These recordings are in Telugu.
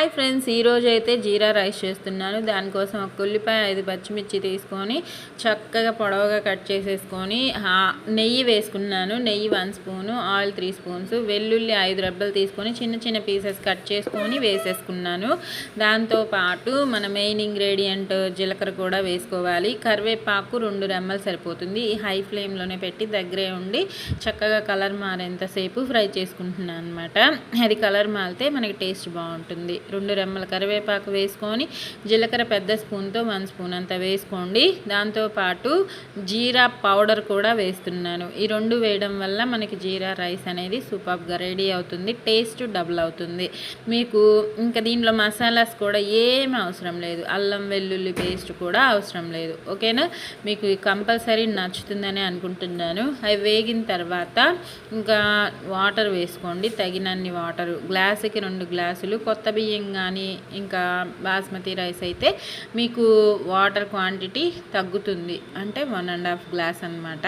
హాయ్ ఫ్రెండ్స్ ఈరోజు అయితే జీరా రైస్ చేస్తున్నాను. దానికోసం ఒక ఉల్లిపాయ ఐదు పచ్చిమిర్చి తీసుకొని చక్కగా పొడవుగా కట్ చేసేసుకొని నెయ్యి వేసుకున్నాను. నెయ్యి one spoon oil three spoons వెల్లుల్లి ఐదు రెబ్బలు తీసుకొని చిన్న చిన్న పీసెస్ కట్ చేసుకొని వేసేసుకున్నాను. దాంతోపాటు మన మెయిన్ ఇంగ్రీడియంట్ జీలకర్ర కూడా వేసుకోవాలి. కరివేపాకు రెండు రెమ్మలు సరిపోతుంది. ఈ హై ఫ్లేమ్లోనే పెట్టి దగ్గరే ఉండి చక్కగా కలర్ మారేంతసేపు ఫ్రై చేసుకుంటున్నాను అనమాట అది కలర్ మారితే మనకి టేస్ట్ బాగుంటుంది. రెండు రెమ్మల కరివేపాకు వేసుకొని జీలకర్ర పెద్ద స్పూన్తో వన్ స్పూన్ అంత వేసుకోండి. దాంతోపాటు జీరా పౌడర్ కూడా వేస్తున్నాను. ఈ రెండు వేయడం వల్ల మనకి జీరా రైస్ అనేది సూపర్గా రెడీ అవుతుంది టేస్ట్ డబుల్ అవుతుంది. మీకు ఇంకా దీంట్లో మసాలాస్ కూడా ఏం అవసరం లేదు. అల్లం వెల్లుల్లి పేస్ట్ కూడా అవసరం లేదు. ఓకేనా? మీకు కంపల్సరీ నచ్చుతుందని అనుకుంటున్నాను. అవి వేగిన తర్వాత ఇంకా వాటర్ వేసుకోండి. తగినన్ని వాటర్ గ్లాసుకి రెండు గ్లాసులు కొత్త బియ్యం కానీ ఇంకా బాస్మతి రైస్ అయితే మీకు వాటర్ క్వాంటిటీ తగ్గుతుంది. అంటే వన్ అండ్ హాఫ్ గ్లాస్ అనమాట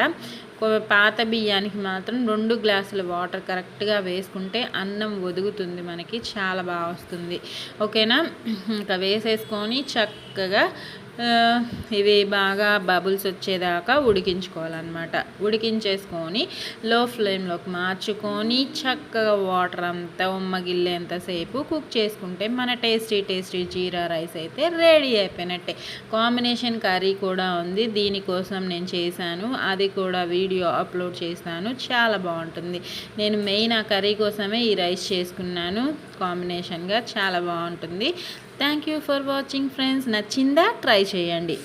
పాత బియ్యానికి మాత్రం రెండు గ్లాసుల వాటర్ కరెక్ట్గా వేసుకుంటే అన్నం ఒదుగుతుంది మనకి చాలా బాగా వస్తుంది. ఓకేనా? ఇంకా వేసేసుకొని చక్కగా ఇవి బాగా బబుల్స్ వచ్చేదాకా ఉడికించుకోవాలన్నమాట. ఉడికించేసుకొని లో ఫ్లేమ్లోకి మార్చుకొని చక్కగా వాటర్ అంతా ఉమ్మగిల్లేంతసేపు కుక్ చేసుకుంటే మన టేస్టీ టేస్టీ జీరా రైస్ అయితే రెడీ అయిపోయినట్టే. కాంబినేషన్ కర్రీ కూడా ఉంది. దీనికోసం నేను చేశాను. అది కూడా వీడియో అప్లోడ్ చేస్తాను. చాలా బాగుంటుంది. నేను మెయిన్ ఆ కర్రీ కోసమే ఈ రైస్ చేసుకున్నాను. కాంబినేషన్గా చాలా బాగుంటుంది. Thank you for watching friends నచ్చిందా? ట్రై చేయండి.